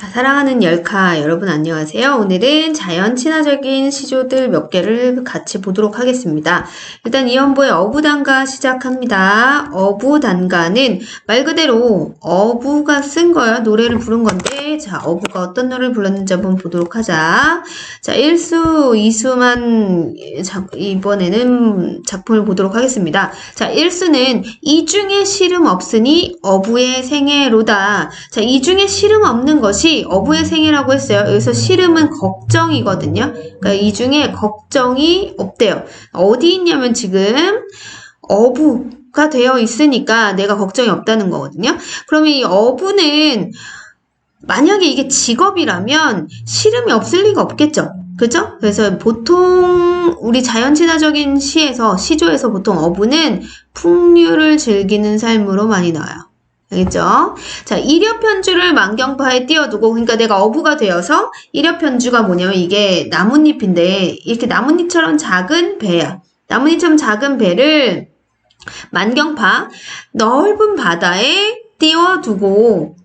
자, 사랑하는 열카 여러분 안녕하세요. 오늘은 자연 친화적인 시조들 몇 개를 같이 보도록 하겠습니다. 일단 이연보의 어부단가 시작합니다. 어부단가는 말 그대로 어부가 쓴 거예요. 노래를 부른 건데 자, 어부가 어떤 노래를 불렀는지 한번 보도록 하자. 자, 1수, 2수만 이번에는 작품을 보도록 하겠습니다. 자, 1수는 이 중에 시름 없으니 어부의 생애로다. 자, 이 중에 시름 없는 것이 어부의 생애라고 했어요. 여기서 시름은 걱정이거든요. 그러니까 이 중에 걱정이 없대요. 어디 있냐면 지금 어부가 되어 있으니까 내가 걱정이 없다는 거거든요. 그러면 이 어부는 만약에 이게 직업이라면 시름이 없을 리가 없겠죠. 그죠? 그래서 보통 우리 자연 친화적인 시에서 시조에서 보통 어부는 풍류를 즐기는 삶으로 많이 나와요. 알겠죠? 자, 일엽 편주를 만경파에 띄워두고, 그러니까 내가 어부가 되어서 일엽 편주가 뭐냐면 이게 나뭇잎인데, 이렇게 나뭇잎처럼 작은 배야. 나뭇잎처럼 작은 배를 만경파, 넓은 바다에 띄워두고,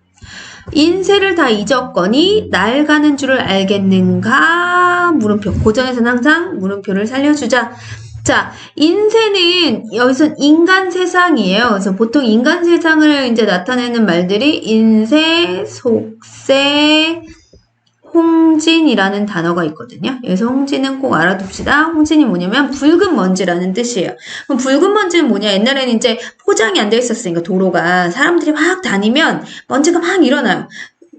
인세를 다 잊었거니 날 가는 줄을 알겠는가? 물음표. 고전에서는 항상 물음표를 살려주자. 자, 인세는 여기서 인간 세상이에요. 그래서 보통 인간 세상을 이제 나타내는 말들이 인세, 속세, 홍진이라는 단어가 있거든요. 여기서 홍진은 꼭 알아둡시다. 홍진이 뭐냐면 붉은 먼지라는 뜻이에요. 그럼 붉은 먼지는 뭐냐? 옛날에는 이제 포장이 안 돼 있었으니까 도로가 사람들이 막 다니면 먼지가 막 일어나요.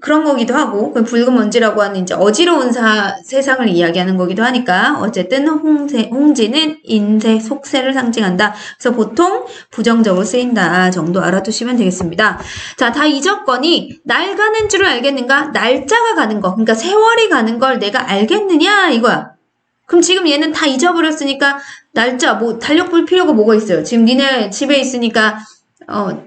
그런 거기도 하고 그 붉은 먼지라고 하는 이제 어지러운 사, 세상을 이야기하는 거기도 하니까 어쨌든 홍세, 홍지는 인세, 속세를 상징한다. 그래서 보통 부정적으로 쓰인다 정도 알아두시면 되겠습니다. 자, 다 잊었거니 날 가는 줄을 알겠는가? 날짜가 가는 거, 그러니까 세월이 가는 걸 내가 알겠느냐 이거야. 그럼 지금 얘는 다 잊어버렸으니까 날짜 뭐 달력 볼 필요가 뭐가 있어요? 지금 니네 집에 있으니까 어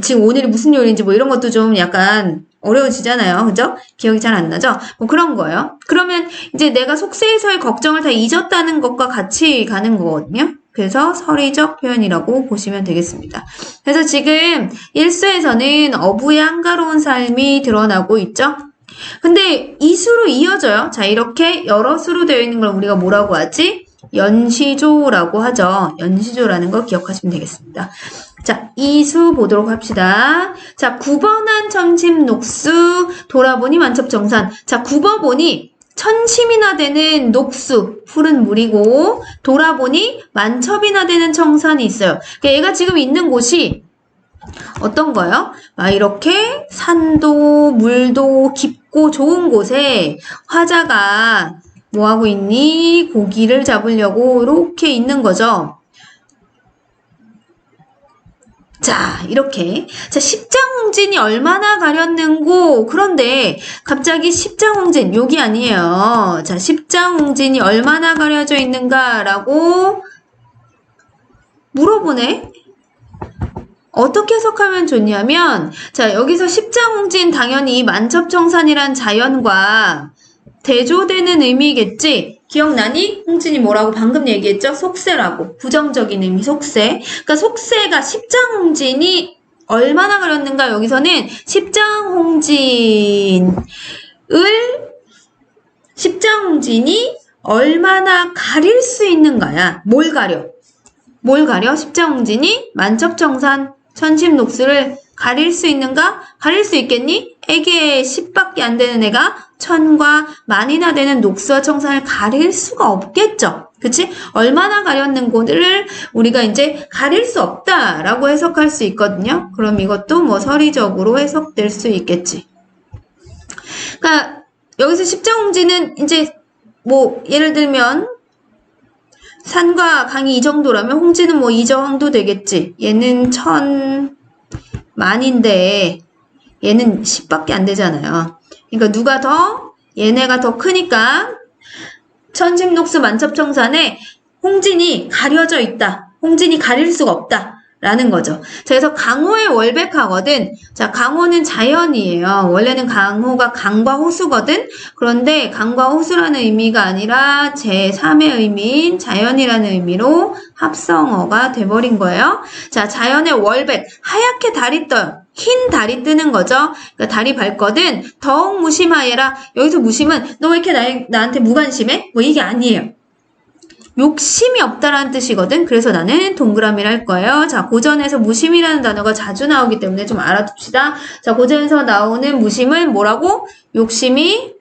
지금 오늘이 무슨 요일인지 뭐 이런 것도 좀 약간 어려워지잖아요. 그죠? 기억이 잘 안 나죠? 뭐 그런 거예요. 그러면 이제 내가 속세에서의 걱정을 다 잊었다는 것과 같이 가는 거거든요. 그래서 서리적 표현이라고 보시면 되겠습니다. 그래서 지금 일수에서는 어부의 한가로운 삶이 드러나고 있죠. 근데 이 수로 이어져요. 자, 이렇게 여러 수로 되어 있는 걸 우리가 뭐라고 하지? 연시조라고 하죠. 연시조라는 거 기억하시면 되겠습니다. 자, 이수 보도록 합시다. 자, 9번한 천심 녹수, 돌아보니 만첩정산. 자, 9번 보니 천심이나 되는 녹수, 푸른 물이고, 돌아보니 만첩이나 되는 청산이 있어요. 그러니까 얘가 지금 있는 곳이 어떤 거요? 아, 이렇게 산도, 물도 깊고 좋은 곳에 화자가 뭐 하고 있니? 고기를 잡으려고 이렇게 있는 거죠. 자, 이렇게. 자, 십장홍진이 얼마나 가렸는고, 그런데 갑자기 십장홍진, 여기 아니에요. 자, 십장홍진이 얼마나 가려져 있는가라고 물어보네? 어떻게 해석하면 좋냐면, 자, 여기서 십장홍진 당연히 만첩정산이란 자연과 대조되는 의미겠지? 기억나니? 홍진이 뭐라고 방금 얘기했죠? 속세라고. 부정적인 의미, 속세. 그러니까 속세가 십장홍진이 얼마나 가렸는가? 여기서는 십장홍진을, 십장홍진이 얼마나 가릴 수 있는가야? 뭘 가려? 뭘 가려? 십장홍진이 만첩정산, 천심녹수를 가릴 수 있는가? 가릴 수 있겠니? 애게 10밖에 안 되는 애가 천과 만이나 되는 녹수와 청산을 가릴 수가 없겠죠. 그치? 얼마나 가렸는 곳을 우리가 이제 가릴 수 없다라고 해석할 수 있거든요. 그럼 이것도 뭐 서리적으로 해석될 수 있겠지. 그러니까 여기서 십자홍지는 이제 뭐 예를 들면 산과 강이 이 정도라면 홍지는 뭐 이저항도 되겠지. 얘는 천 만인데 얘는 10밖에 안 되잖아요. 그러니까 누가 더 얘네가 더 크니까 천심녹수 만첩청산에 홍진이 가려져 있다. 홍진이 가릴 수가 없다. 라는 거죠. 자, 그래서 강호의 월백하거든. 자, 강호는 자연이에요. 원래는 강호가 강과 호수거든. 그런데 강과 호수라는 의미가 아니라 제3의 의미인 자연이라는 의미로 합성어가 돼버린 거예요. 자, 자연의 월백. 하얗게 달이 떠요. 흰 달이 뜨는 거죠. 그러니까 달이 밝거든 더욱 무심하여라. 여기서 무심은 너 왜 이렇게 나, 나한테 무관심해? 뭐 이게 아니에요. 욕심이 없다라는 뜻이거든. 그래서 나는 동그라미를 할 거예요. 자, 고전에서 무심이라는 단어가 자주 나오기 때문에 좀 알아둡시다. 자, 고전에서 나오는 무심은 뭐라고? 욕심이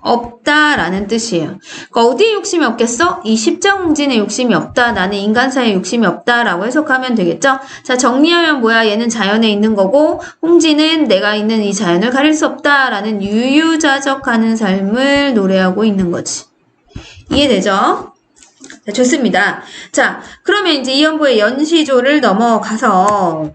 없다라는 뜻이에요. 그러니까 어디에 욕심이 없겠어? 이 십자홍진에 욕심이 없다. 나는 인간사에 욕심이 없다라고 해석하면 되겠죠? 자, 정리하면 뭐야? 얘는 자연에 있는 거고 홍지는 내가 있는 이 자연을 가릴 수 없다라는 유유자적하는 삶을 노래하고 있는 거지. 이해되죠? 자, 좋습니다. 자, 그러면 이제 이연보의 연시조를 넘어가서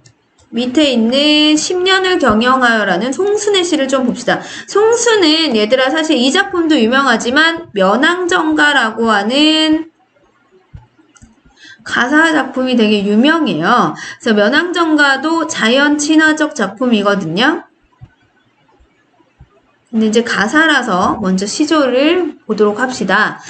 밑에 있는 10년을 경영하여라는 송순의 시를 좀 봅시다. 송순은 얘들아 사실 이 작품도 유명하지만 면왕정가라고 하는 가사 작품이 되게 유명해요. 그래서 면왕정가도 자연 친화적 작품이거든요. 근데 이제 가사라서 먼저 시조를 보도록 합시다.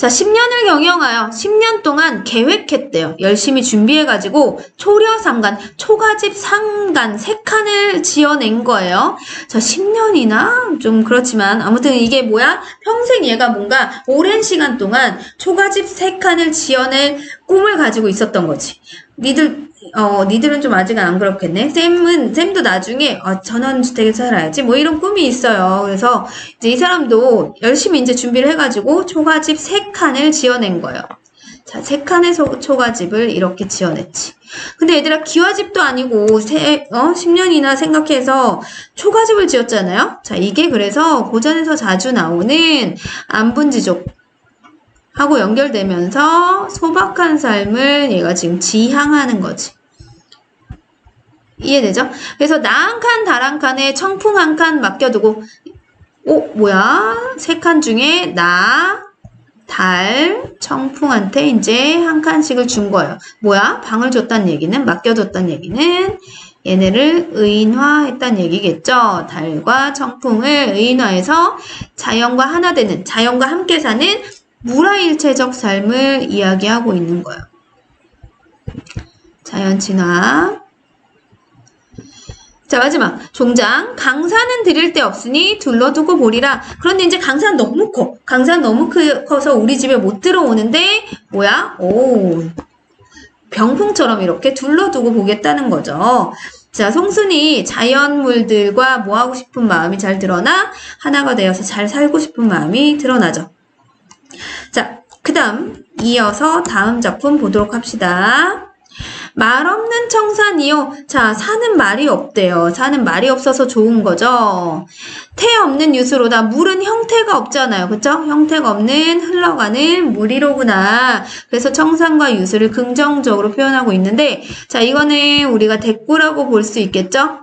자, 10년을 경영하여 10년 동안 계획했대요. 열심히 준비해가지고 초려상간, 초가집 상간 세 칸을 지어낸 거예요. 자, 10년이나 좀 그렇지만 아무튼 이게 뭐야? 평생 얘가 뭔가 오랜 시간 동안 초가집 세 칸을 지어낼 꿈을 가지고 있었던 거지. 니들 어, 니들은 좀 아직은 안 그렇겠네. 쌤은, 쌤도 나중에, 어, 전원주택에 살아야지. 뭐 이런 꿈이 있어요. 그래서, 이제 이 사람도 열심히 이제 준비를 해가지고 초가집 세 칸을 지어낸 거예요. 자, 세 칸의 소- 초가집을 이렇게 지어냈지. 근데 얘들아, 기와집도 아니고, 세, 어, 10년이나 생각해서 초가집을 지었잖아요? 자, 이게 그래서 고전에서 자주 나오는 안분지족. 하고 연결되면서 소박한 삶을 얘가 지금 지향하는 거지. 이해되죠? 그래서 나 한 칸, 달 한 칸에 청풍 한 칸 맡겨두고, 어, 뭐야? 세 칸 중에 나, 달, 청풍한테 이제 한 칸씩을 준 거예요. 뭐야? 방을 줬단 얘기는, 맡겨뒀단 얘기는, 얘네를 의인화했단 얘기겠죠. 달과 청풍을 의인화해서 자연과 하나 되는, 자연과 함께 사는 무라일체적 삶을 이야기하고 있는 거예요. 자연 친화. 자, 마지막. 종장. 강산은 드릴 데 없으니 둘러두고 보리라. 그런데 이제 강산 너무 커. 강산 너무 크, 커서 우리 집에 못 들어오는데, 뭐야? 오. 병풍처럼 이렇게 둘러두고 보겠다는 거죠. 자, 송순이 자연물들과 뭐 하고 싶은 마음이 잘 드러나 하나가 되어서 잘 살고 싶은 마음이 드러나죠. 자, 그 다음 이어서 다음 작품 보도록 합시다. 말 없는 청산이요. 자, 사는 말이 없대요. 사는 말이 없어서 좋은 거죠. 태 없는 유수로다. 물은 형태가 없잖아요. 그쵸? 형태가 없는 흘러가는 물이로구나. 그래서 청산과 유수를 긍정적으로 표현하고 있는데, 자, 이거는 우리가 대꾸라고 볼 수 있겠죠?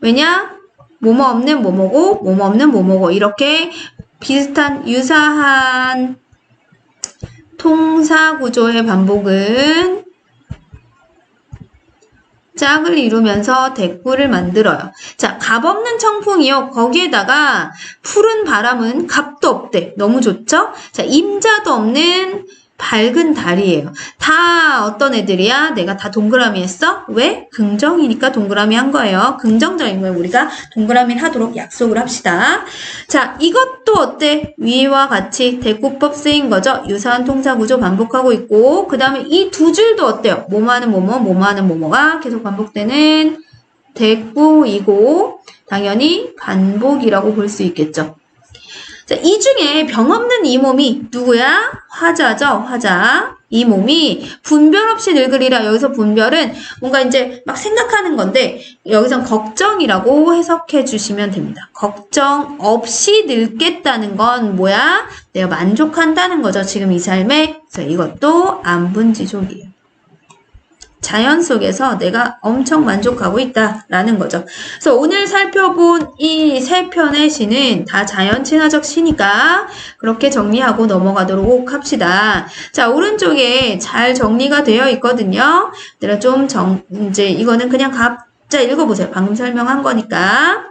왜냐? 뭐뭐 없는 뭐뭐고, 뭐뭐 없는 뭐뭐고. 이렇게 비슷한, 유사한 통사 구조의 반복은 짝을 이루면서 대꾸를 만들어요. 자, 값 없는 청풍이요. 거기에다가 푸른 바람은 값도 없대. 너무 좋죠? 자, 임자도 없는 밝은 달이에요. 다 어떤 애들이야? 내가 다 동그라미 했어? 왜? 긍정이니까 동그라미 한 거예요. 긍정적인 거예요. 우리가 동그라미 하도록 약속을 합시다. 자, 이것도 어때? 위와 같이 대꾸법 쓰인 거죠? 유사한 통사 구조 반복하고 있고, 그 다음에 이 두 줄도 어때요? 뭐뭐하는 뭐뭐, 뭐뭐하는 뭐뭐가 계속 반복되는 대꾸이고, 당연히 반복이라고 볼 수 있겠죠. 자, 이 중에 병 없는 이 몸이 누구야? 화자죠, 화자. 이 몸이 분별 없이 늙으리라. 여기서 분별은 뭔가 이제 막 생각하는 건데, 여기선 걱정이라고 해석해 주시면 됩니다. 걱정 없이 늙겠다는 건 뭐야? 내가 만족한다는 거죠. 지금 이 삶에. 그래서 이것도 안분지족이에요. 자연 속에서 내가 엄청 만족하고 있다라는 거죠. 그래서 오늘 살펴본 이 세 편의 시는 다 자연 친화적 시니까 그렇게 정리하고 넘어가도록 합시다. 자, 오른쪽에 잘 정리가 되어 있거든요. 내가 좀 정, 이제 이거는 그냥 각자 읽어보세요. 방금 설명한 거니까.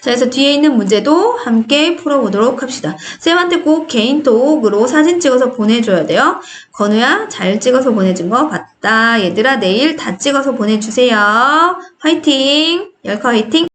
자, 그래서 뒤에 있는 문제도 함께 풀어보도록 합시다. 쌤한테 꼭 개인톡으로 사진 찍어서 보내줘야 돼요. 건우야, 잘 찍어서 보내준 거 봤, 자, 얘들아, 내일 다 찍어서 보내주세요. 화이팅! 열카 화이팅!